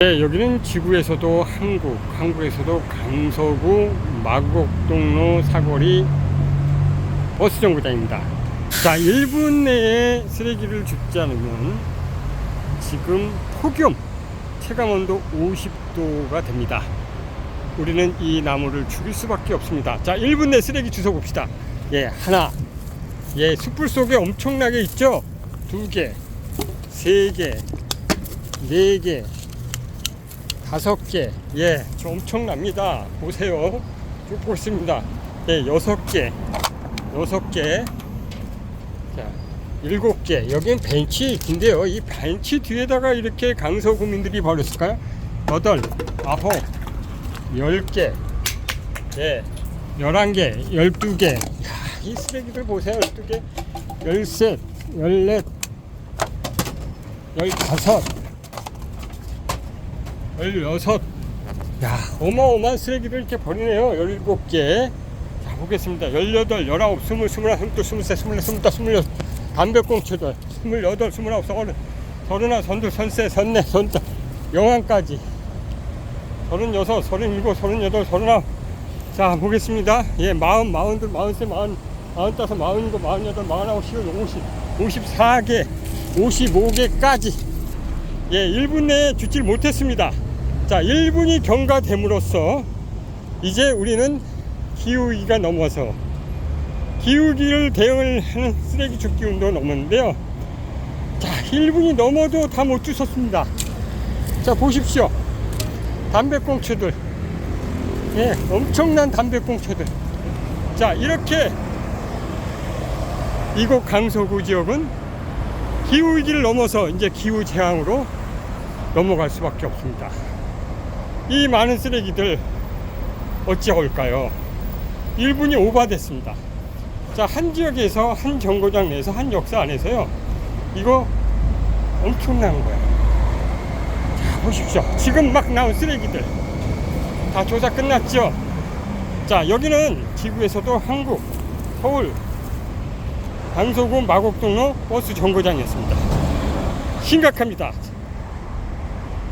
네, 여기는 지구에서도 한국, 한국에서도 강서구 마곡동로 사거리 버스 정거장입니다. 자, 1분 내에 쓰레기를 줍지 않으면 지금 폭염 체감 온도 50도가 됩니다. 우리는 이 나무를 죽일 수밖에 없습니다. 자, 1분 내 쓰레기 주워 봅시다. 예, 하나. 예, 숯불 속에 엄청나게 있죠? 두 개, 세 개, 네 개, 다섯 개, 예, 저 엄청납니다. 보세요. 쭉 보겠습니다. 예, 여섯 개, 여섯 개, 자, 일곱 개. 여긴 벤치 인데요. 이 벤치 뒤에다가 이렇게 강서 구민들이 버렸을까요? 여덟, 아홉, 열 개, 예, 열한 개, 열두 개. 야, 이 쓰레기들 보세요. 열두 개, 열셋, 열넷, 열다섯. 16. 야, 어마어마한 쓰레기를 이렇게 버리네요. 17개. 자, 보겠습니다. 18, 19, 20, 21, 22, 23, 24, 25, 26. 담배꽁초들. 28, 29, 30, 31, 선두, 선세, 선내, 선자. 영안까지. 36, 37, 38, 39. 자, 보겠습니다. 예, 40, 42, 43, 40, 45, 47, 48, 50, 50, 54개, 55개까지. 예, 1분 내에 주질 못했습니다. 자, 1분이 경과됨으로써 이제 우리는 기후위기가 넘어서 기후위기를 대응을 하는 쓰레기 줍기 운동을 넘었는데요. 자, 1분이 넘어도 다 못 주셨습니다. 자, 보십시오. 담배꽁초들. 예, 엄청난 담배꽁초들. 자, 이렇게 이곳 강서구 지역은 기후위기를 넘어서 이제 기후재앙으로 넘어갈 수밖에 없습니다. 이 많은 쓰레기들 어찌할까요? 1분이 오바됐습니다. 자, 한 지역에서, 한 정거장 내에서, 한 역사 안에서요. 이거 엄청난 거야. 자, 보십시오. 지금 막 나온 쓰레기들. 다 조사 끝났죠? 자, 여기는 지구에서도 한국, 서울, 강서구 마곡동로 버스 정거장이었습니다. 심각합니다.